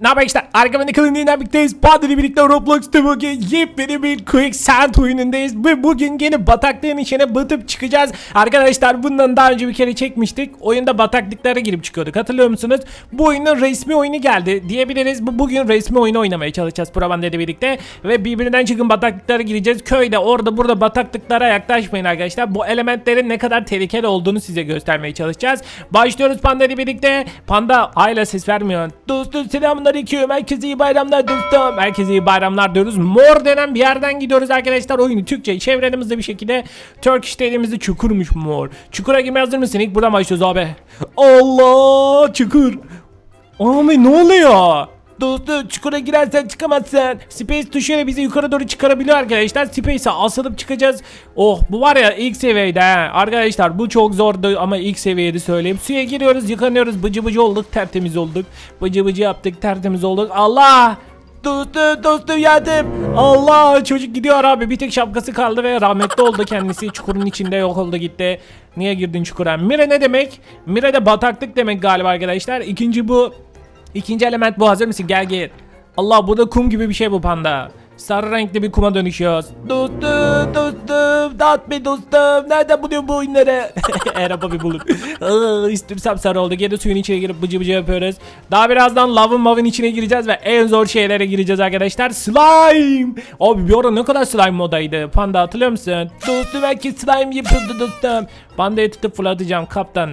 Ne haber işte arkamda kalın dinlemekteyiz. Padri birlikte Roblox'ta bugün yepyeni bir Quicksand oyunundayız. Ve bugün yine bataklığın içine batıp çıkacağız. Arkadaşlar bundan daha önce bir kere çekmiştik. Oyunda bataklıklara girip çıkıyorduk hatırlıyor musunuz? Bu oyunun resmi oyunu geldi diyebiliriz. Bu bugün resmi oyunu oynamaya çalışacağız Probanda ile birlikte. Ve birbirinden çıkın bataklıklara gireceğiz. Köyde orada burada bataklıklara yaklaşmayın arkadaşlar. Bu elementlerin ne kadar tehlikeli olduğunu size göstermeye çalışacağız. Başlıyoruz Panda ile birlikte. Panda hala ses vermiyor. Dostum selamünaleyküm. Herkese iyi bayramlar dostum. Herkese iyi bayramlar diyoruz. Mor denen bir yerden gidiyoruz arkadaşlar. Oyunu Türkçe çevremizde bir şekilde Turkish dediğimizde çukurmuş mor. Çukura girmeye hazır mısın? İlk buradan başlıyoruz abi. Allah çukur. Abi ne oluyor? Dostum çukura girersen çıkamazsın. Space tuşuyla bizi yukarı doğru çıkarabiliyor arkadaşlar. Space'e asılıp çıkacağız. Oh bu var ya ilk seviyede he. Arkadaşlar bu çok zordu ama ilk seviyede söyleyeyim. Suya giriyoruz yıkanıyoruz bıcı bıcı olduk tertemiz olduk. Bıcı bıcı yaptık tertemiz olduk. Allah! Dostum dostum yardım. Allah çocuk gidiyor abi bir tek şapkası kaldı ve rahmetli oldu kendisi. Çukurun içinde yok oldu gitti. Niye girdin çukura? Mire ne demek? Mire de bataklık demek galiba arkadaşlar. İkinci bu İkinci element bu hazır mısın? Gel gel. Allah burada kum gibi bir şey bu panda. Sarı renkli bir kuma dönüşüyoruz. Dostum dostum dağıt beni dostum. Nereden buluyor bu oyunları? Eğer bir bulur. Iı, İstirsem sarı oldu. Geri suyun içine girip bıcı bıcı yapıyoruz. Daha birazdan lavın mavın içine gireceğiz ve en zor şeylere gireceğiz arkadaşlar. Slime. Abi bir ara ne kadar slime modaydı. Panda hatırlıyor musun? Dostum herkes slime yapıyordu dostum. Pandayı tutup fırlatacağım kaptan.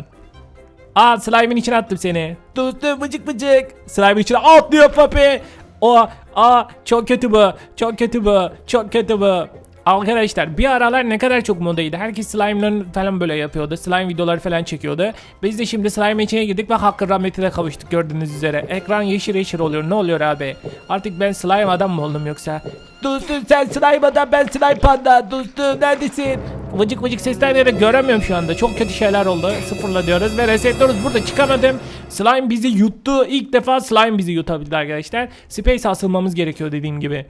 Aa slime'in içine attım seni. Dostum bıcık bıcık. Slime'in içine atlıyor papi. O aa çok kötü bu. Çok kötü bu. Çok kötü bu. Arkadaşlar bir aralar ne kadar çok modaydı. Herkes slime'ların falan böyle yapıyordu. Slime videoları falan çekiyordu. Biz de şimdi slime içine girdik ve hakkın rahmetine kavuştuk gördüğünüz üzere. Ekran yeşil yeşil oluyor. Ne oluyor abi? Artık ben slime adam mı oldum yoksa? Dostum sen slime adam ben slime panda. Dostum neredesin? Vıcık vıcık sesleri göremiyorum şu anda. Çok kötü şeyler oldu. Sıfırla diyoruz ve resetliyoruz. Burada çıkamadım. Slime bizi yuttu. İlk defa slime bizi yutabildi arkadaşlar. Space asılmamız gerekiyor dediğim gibi.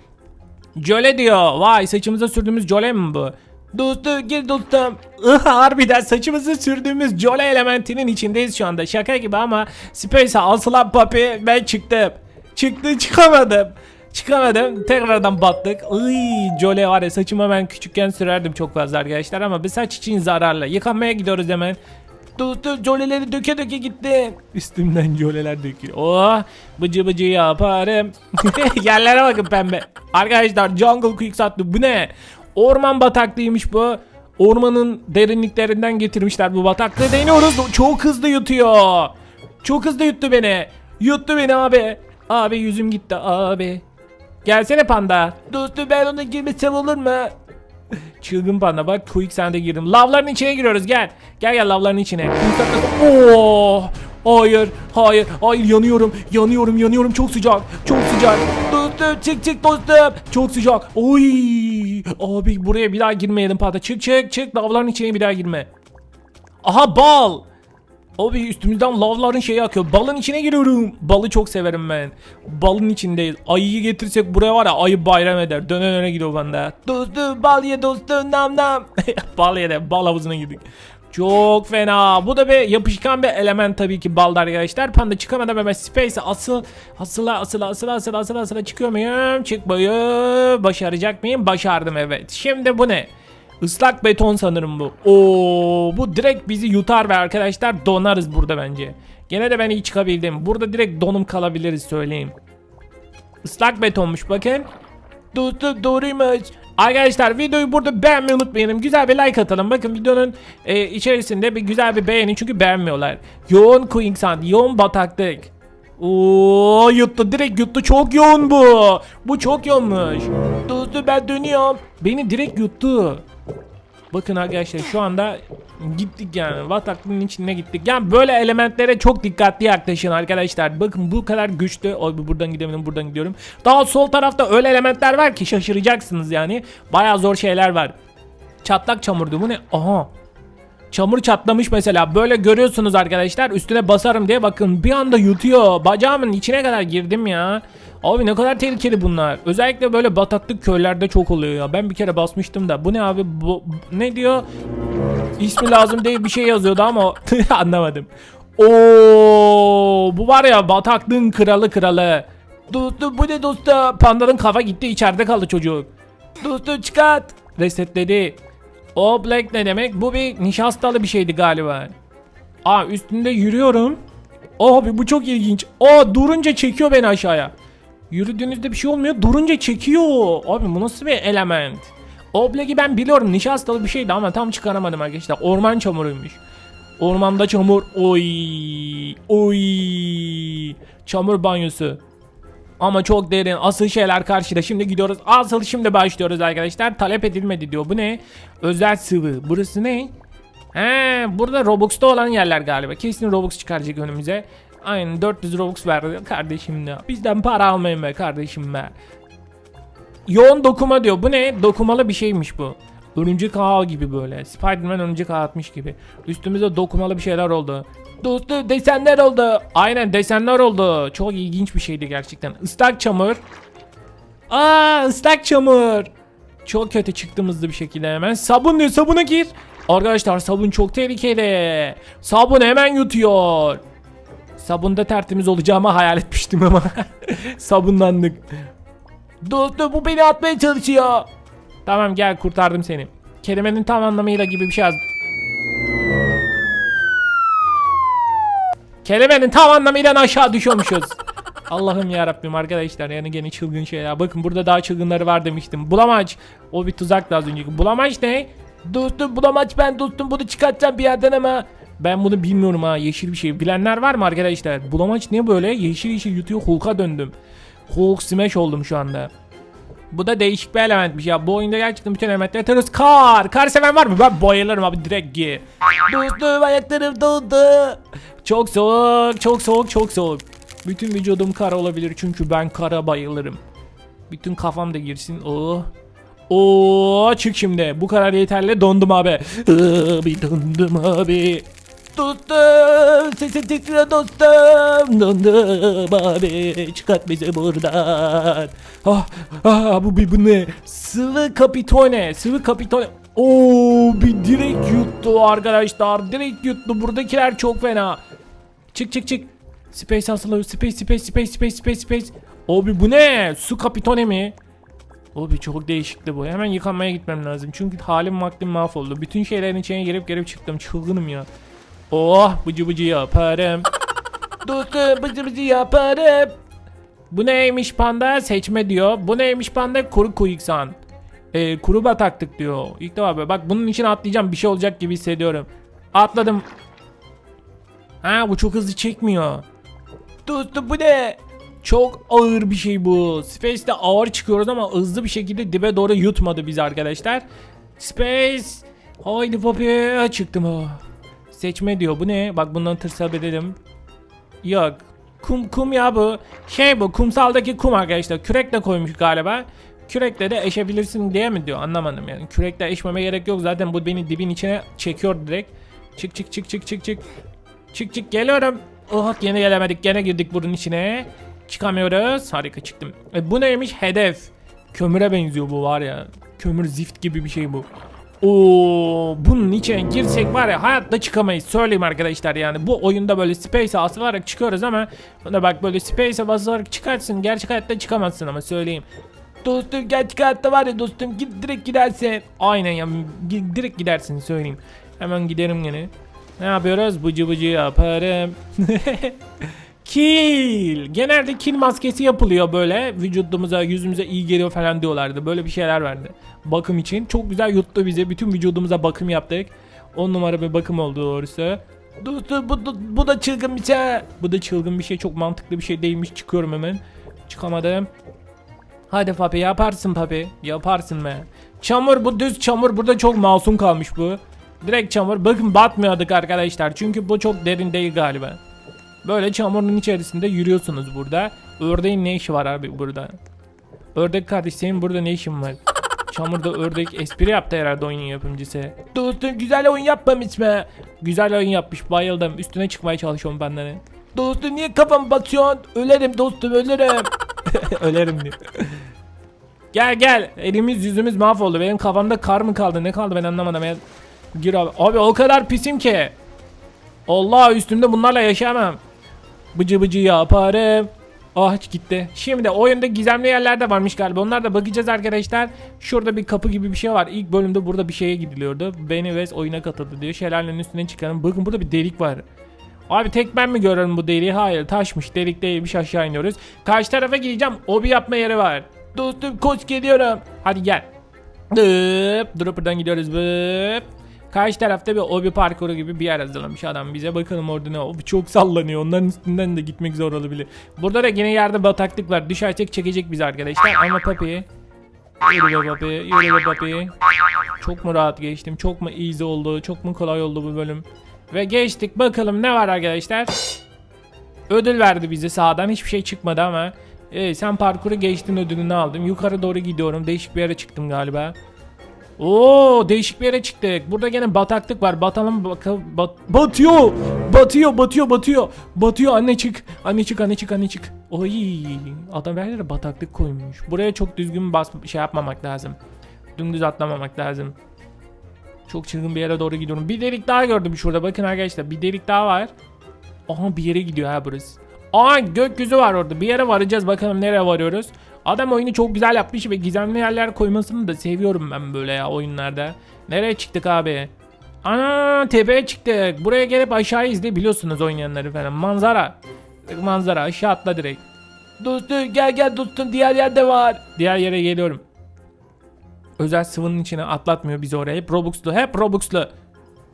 Jöle diyor. Vay saçımıza sürdüğümüz jöle mi bu? Dostum gir dostum. Harbiden saçımızı sürdüğümüz jöle elementinin içindeyiz şu anda. Şaka gibi ama Space'e asılan papi ben çıktım. Çıktı çıkamadım. Çıkamadım. Tekrardan battık. Iy, jöle var ya saçıma ben küçükken sürerdim çok fazla arkadaşlar ama bir saç için zararlı. Yıkanmaya gidiyoruz hemen. Dostum jöleleri döke döke gitti. Üstümden jöleler döküyor. Oh bıcı bıcı yaparım. Yerlere bakın pembe. Arkadaşlar Jungle Quick sattı. Bu ne? Orman bataklığıymış bu. Ormanın derinliklerinden getirmişler bu bataklığı. Deniyoruz. Çok hızlı yutuyor. Çok hızlı yuttu beni. Yuttu beni abi. Abi yüzüm gitti abi. Gelsene panda. Dostum ben ona girmesem olur mu? Çılgın panda bak quick sand'e girdim. Lavların içine giriyoruz gel. Gel gel lavların içine. Oo! Hayır, hayır, hayır yanıyorum, yanıyorum, yanıyorum. Çok sıcak, çok sıcak. Dostum çık çık dostum. Çok sıcak. Oy! Abi buraya bir daha girmeyelim panda. Çık çık çık lavların içine bir daha girme. Aha bal. Abi üstümüzden lavların şeyi akıyor. Balın içine giriyorum. Balı çok severim ben. Balın içindeyiz. Ayıyı getirsek buraya var ya ayı bayram eder. Döne döne gidiyor bende. Dostum bal ye dostum nam nam. bal ye de bal havuzuna girdik. Çok fena. Bu da bir yapışkan bir element tabii ki balda arkadaşlar. Panda çıkamadan hemen space asıl asıla asıla asıla asıla asıla asıla çıkıyor muyum? Çıkmayı başaracak mıyım? Başardım evet. Şimdi bu ne? Islak beton sanırım bu. Oo, bu direkt bizi yutar ve arkadaşlar donarız burada bence. Gene de ben iyi çıkabildim. Burada direkt donum kalabiliriz söyleyeyim. Islak betonmuş bakın. Dostum doğruymuş. Arkadaşlar videoyu burada beğenmeyi unutmayalım. Güzel bir like atalım. Bakın videonun e, içerisinde bir güzel bir beğenin çünkü beğenmiyorlar. Yoğun quicksand, yoğun bataklık. Oo yuttu direkt yuttu çok yoğun bu. Bu çok yoğunmuş. Dostum ben dönüyorum. Beni direkt yuttu. Bakın arkadaşlar şu anda gittik yani bataklığın içine gittik. Yani böyle elementlere çok dikkatli yaklaşın arkadaşlar. Bakın bu kadar güçlü. Abi buradan gidemedim buradan gidiyorum. Daha sol tarafta öyle elementler var ki şaşıracaksınız yani. Baya zor şeyler var. Çatlak çamurdu bu ne? Aha. Çamur çatlamış mesela. Böyle görüyorsunuz arkadaşlar. Üstüne basarım diye bakın bir anda yutuyor. Bacağımın içine kadar girdim ya. Abi ne kadar tehlikeli bunlar. Özellikle böyle bataklık köylerde çok oluyor ya. Ben bir kere basmıştım da. Bu ne abi? Bu, ne diyor? İsmi lazım değil bir şey yazıyordu ama anlamadım. Oo, bu var ya bataklığın kralı kralı. Dostum bu ne dostum? Pandanın kafa gitti içeride kaldı çocuk. Dostum çıkart. Resetledi. O black ne demek? Bu bir nişastalı bir şeydi galiba. Aa üstünde yürüyorum. Abi bu çok ilginç. Aa durunca çekiyor beni aşağıya. Yürüdüğünüzde bir şey olmuyor. Durunca çekiyor. Abi bu nasıl bir element? Oblegi ben biliyorum nişastalı bir şeydi ama tam çıkaramadım arkadaşlar. Orman çamuruymuş. Ormanda çamur. Oy. Oy. Çamur banyosu. Ama çok derin. Asıl şeyler karşıda. Şimdi gidiyoruz. Asıl şimdi başlıyoruz arkadaşlar. Talep edilmedi diyor. Bu ne? Özel sıvı. Burası ne? He, burada Robux'ta olan yerler galiba. Kesin Robux çıkaracak önümüze. Aynen 400 Robux verdi kardeşim ya. Bizden para almayın be kardeşim be. Yoğun dokuma diyor. Bu ne? Dokumalı bir şeymiş bu. Örümcek ağı gibi böyle. Spider-Man örümcek ağı atmış gibi. Üstümüzde dokumalı bir şeyler oldu. Dostum desenler oldu. Aynen desenler oldu. Çok ilginç bir şeydi gerçekten. Islak çamur. Aa ıslak çamur. Çok kötü çıktım hızlı bir şekilde hemen. Sabun diyor sabuna gir. Arkadaşlar sabun çok tehlikeli. Sabun hemen yutuyor. Sabunda tertemiz olacağımı hayal etmiştim ama. Sabunlandık. Dostum bu beni atmaya çalışıyor. Tamam gel kurtardım seni. Kelimenin tam anlamıyla gibi bir şey yaz. Kelimenin tam anlamıyla aşağı düşüyormuşuz. Allah'ım ya Rabbim arkadaşlar yani gene çılgın şeyler. Bakın burada daha çılgınları var demiştim. Bulamaç. O bir tuzaktı az önceki. Bulamaç ne? Dostum bulamaç ben dostum bunu çıkartacağım bir yerden ama ben bunu bilmiyorum ha yeşil bir şey. Bilenler var mı arkadaşlar? Bulamaç ne böyle? Yeşil yeşil yutuyor Hulk'a döndüm. Hulk smash oldum şu anda. Bu da değişik bir elementmiş ya. Bu oyunda gerçekten bütün elementleri atarız. Kar. Kar seven var mı? Ben bayılırım abi direkt gi. Dostum ayaklarım dondu. Çok soğuk, çok soğuk, çok soğuk. Bütün vücudum kar olabilir çünkü ben kara bayılırım. Bütün kafam da girsin. Oh. Oo çık şimdi. Bu kadar yeterli. Dondum abi. Abi dondum abi. Dostum sesin titriyor dostum. Dondum abi. Çıkart bizi buradan. Ah, ah bu, bu, bu ne? Sıvı kapitone. Sıvı kapitone. Oo bir direkt yuttu arkadaşlar. Direkt yuttu. Buradakiler çok fena. Çık çık çık. Space asılı. Space space space space space space. Abi bu ne? Su kapitone mi? Abi çok değişikti bu. Hemen yıkanmaya gitmem lazım. Çünkü halim vaktim mahvoldu. Bütün şeylerin içine girip girip çıktım. Çılgınım ya. Oh bıcı bıcı yaparım. Dostum bıcı bıcı yaparım. Bu neymiş panda? Seçme diyor. Bu neymiş panda? Kuru kuyuksan. Ee, kuru bataklık diyor. İlk defa böyle. Bak bunun için atlayacağım. Bir şey olacak gibi hissediyorum. Atladım. Ha bu çok hızlı çekmiyor. Dostum bu ne? Çok ağır bir şey bu. Space'de ağır çıkıyoruz ama hızlı bir şekilde dibe doğru yutmadı biz arkadaşlar. Space. Haydi papi. Çıktım o. Seçme diyor. Bu ne? Bak bundan tırsap edelim. Yok. Kum kum ya bu. Şey bu kumsaldaki kum arkadaşlar. Kürekle koymuş galiba. Kürekle de eşebilirsin diye mi diyor anlamadım yani. Kürekle eşmeme gerek yok zaten bu beni dibin içine çekiyor direkt. Çık çık çık çık çık çık. Çık çık geliyorum. Oh yine gelemedik gene girdik bunun içine. Çıkamıyoruz. Harika çıktım. E, bu neymiş? Hedef. Kömüre benziyor bu var ya. Kömür zift gibi bir şey bu. Oo, bunun içine girsek var ya hayatta çıkamayız. Söyleyeyim arkadaşlar yani bu oyunda böyle space asılarak çıkıyoruz ama buna bak böyle space basarak çıkarsın. Gerçek hayatta çıkamazsın ama söyleyeyim. Dostum gerçek hayatta var ya dostum git direkt gidersin. Aynen ya direkt gidersin söyleyeyim. Hemen giderim yine. Ne yapıyoruz? Bıcı bıcı yaparım. Kill. Genelde kill maskesi yapılıyor böyle. Vücudumuza, yüzümüze iyi geliyor falan diyorlardı. Böyle bir şeyler verdi. Bakım için. Çok güzel yuttu bize. Bütün vücudumuza bakım yaptık. 10 numara bir bakım oldu doğrusu. Dostum bu, bu, bu da çılgın bir şey. Bu da çılgın bir şey. Çok mantıklı bir şey değilmiş. Çıkıyorum hemen. Çıkamadım. Hadi papi yaparsın papi. Yaparsın be. Çamur bu düz çamur. Burada çok masum kalmış bu. Direkt çamur. Bakın batmıyorduk arkadaşlar. Çünkü bu çok derin değil galiba. Böyle çamurun içerisinde yürüyorsunuz burada. Ördeğin ne işi var abi burada? Ördek kardeş senin burada ne işin var? Çamurda ördek espri yaptı herhalde oyunun yapımcısı. Dostum güzel oyun yapmamış mı? Güzel oyun yapmış bayıldım. Üstüne çıkmaya çalışıyorum benden. Dostum niye kafam batıyorsun? Ölerim dostum ölerim. ölerim diyor. Gel gel. Elimiz yüzümüz mahvoldu. Benim kafamda kar mı kaldı? Ne kaldı ben anlamadım. Ya. Gir abi. Abi o kadar pisim ki. Allah üstümde bunlarla yaşayamam. Bıcı bıcı yaparım. Ah gitti. Şimdi oyunda gizemli yerler de varmış galiba. Onlar da bakacağız arkadaşlar. Şurada bir kapı gibi bir şey var. İlk bölümde burada bir şeye gidiliyordu. Benny West oyuna katıldı diyor. Şelalenin üstüne çıkalım. Bakın burada bir delik var. Abi tek ben mi görüyorum bu deliği? Hayır taşmış. Delik değilmiş aşağı iniyoruz. Karşı tarafa gideceğim. Obi yapma yeri var. Dostum koş geliyorum. Hadi gel. Dıp. Dropper'dan gidiyoruz. Bıp. Karşı tarafta bir obi parkuru gibi bir yer hazırlamış adam bize. Bakalım orada ne? Obi çok sallanıyor. Onların üstünden de gitmek zor olabilir. Burada da yine yerde bataklık var. Düşersek çekecek bizi arkadaşlar. Ama papi. Yürü be papi. Yürü be papi. Çok mu rahat geçtim? Çok mu easy oldu? Çok mu kolay oldu bu bölüm? Ve geçtik. Bakalım ne var arkadaşlar? Ödül verdi bize sağdan. Hiçbir şey çıkmadı ama. Evet, sen parkuru geçtin ödülünü aldım. Yukarı doğru gidiyorum. Değişik bir yere çıktım galiba. Oo değişik bir yere çıktık. Burada gene bataklık var. Batalım bakalım. Bat batıyor. Batıyor, batıyor, batıyor. Batıyor anne çık. Anne çık, anne çık, anne çık. Oy adam her yere bataklık koymuş. Buraya çok düzgün bas şey yapmamak lazım. Dümdüz atlamamak lazım. Çok çılgın bir yere doğru gidiyorum. Bir delik daha gördüm şurada. Bakın arkadaşlar bir delik daha var. Aha bir yere gidiyor ha burası. Aa gökyüzü var orada. Bir yere varacağız. Bakalım nereye varıyoruz. Adam oyunu çok güzel yapmış ve gizemli yerler koymasını da seviyorum ben böyle ya oyunlarda. Nereye çıktık abi? Ana tepeye çıktık. Buraya gelip aşağı izleyebiliyorsunuz oynayanları falan. Manzara. Manzara aşağı atla direkt. Dostum gel gel dostum diğer yerde var. Diğer yere geliyorum. Özel sıvının içine atlatmıyor bizi oraya. Hep Robux'lu hep Robux'lu.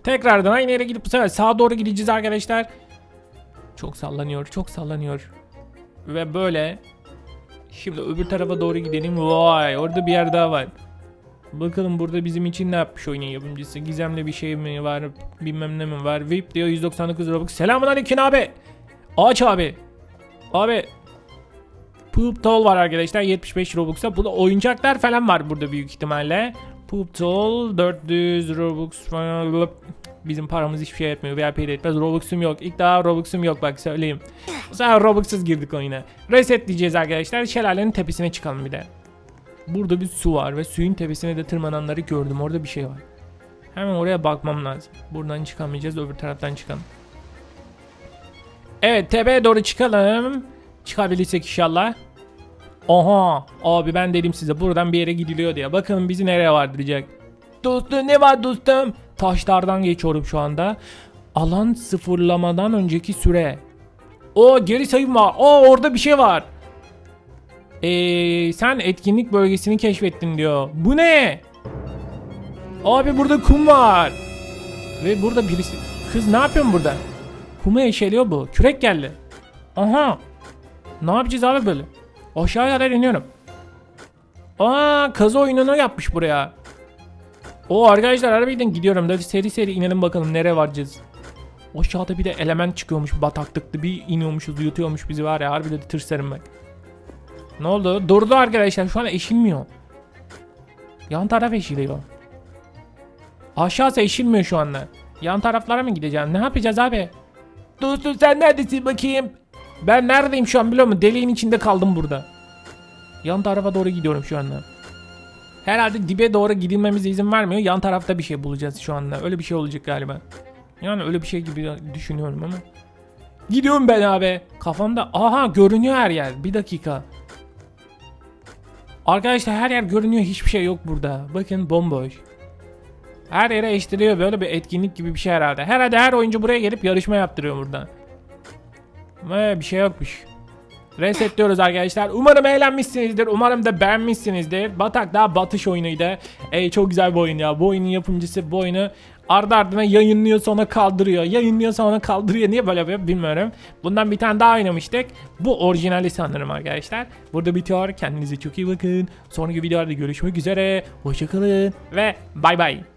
Tekrardan aynı yere gidip bu sefer sağa doğru gideceğiz arkadaşlar. Çok sallanıyor, çok sallanıyor. Ve böyle. Şimdi öbür tarafa doğru gidelim. Vay, orada bir yer daha var. Bakalım burada bizim için ne yapmış oyunun yapımcısı? Gizemli bir şey mi var? Bilmem ne mi var? VIP diyor 199 Robux. Selamun aleyküm abi. Ağaç abi. Abi. Poop Toll var arkadaşlar 75 Robux'a. Bu da oyuncaklar falan var burada büyük ihtimalle. Poop Toll 400 Robux falan. Bizim paramız hiçbir şey etmiyor. VIP de etmez. Robux'um yok. İlk daha Robux'um yok bak söyleyeyim. Bu sefer Robux'suz girdik oyuna. Reset diyeceğiz arkadaşlar. Şelalenin tepesine çıkalım bir de. Burada bir su var ve suyun tepesine de tırmananları gördüm. Orada bir şey var. Hemen oraya bakmam lazım. Buradan çıkamayacağız. Öbür taraftan çıkalım. Evet tepeye doğru çıkalım. Çıkabilirsek inşallah. Aha abi ben dedim size buradan bir yere gidiliyor diye. Bakalım bizi nereye vardıracak. Dostum ne var dostum? Taşlardan geçiyorum şu anda. Alan sıfırlamadan önceki süre. O geri sayım var. O orada bir şey var. Ee, sen etkinlik bölgesini keşfettin diyor. Bu ne? Abi burada kum var. Ve burada birisi... Kız ne yapıyorsun burada? Kumu eşeliyor bu. Kürek geldi. Aha. Ne yapacağız abi böyle? Aşağıya kadar iniyorum. Aa kazı oyununu yapmış buraya. O arkadaşlar arabayla gidiyorum da seri seri inelim bakalım nereye varacağız. Aşağıda bir de element çıkıyormuş bataklıklı bir iniyormuşuz yutuyormuş bizi var ya harbiden de tırsarım bak. Ne oldu? Durdu arkadaşlar şu an eşilmiyor. Yan taraf eşiliyor. Aşağısı eşilmiyor şu anda. Yan taraflara mı gideceğim? Ne yapacağız abi? Dostum sen neredesin bakayım? Ben neredeyim şu an biliyor musun? Deliğin içinde kaldım burada. Yan tarafa doğru gidiyorum şu anda. Herhalde dibe doğru gidilmemize izin vermiyor. Yan tarafta bir şey bulacağız şu anda. Öyle bir şey olacak galiba. Yani öyle bir şey gibi düşünüyorum ama. Gidiyorum ben abi. Kafamda aha görünüyor her yer. Bir dakika. Arkadaşlar her yer görünüyor. Hiçbir şey yok burada. Bakın bomboş. Her yere eşitliyor böyle bir etkinlik gibi bir şey herhalde. Herhalde her oyuncu buraya gelip yarışma yaptırıyor burada. Ve bir şey yokmuş. Resetliyoruz arkadaşlar. Umarım eğlenmişsinizdir. Umarım da beğenmişsinizdir. Batak daha batış oyunuydu. Ey çok güzel bir oyun ya. Bu oyunun yapımcısı bu oyunu ardı ardına yayınlıyor sonra kaldırıyor. Yayınlıyor sonra kaldırıyor. Niye böyle yapıyor bilmiyorum. Bundan bir tane daha oynamıştık. Bu orijinali sanırım arkadaşlar. Burada bitiyor. Kendinize çok iyi bakın. Sonraki videolarda görüşmek üzere. Hoşçakalın ve bay bay.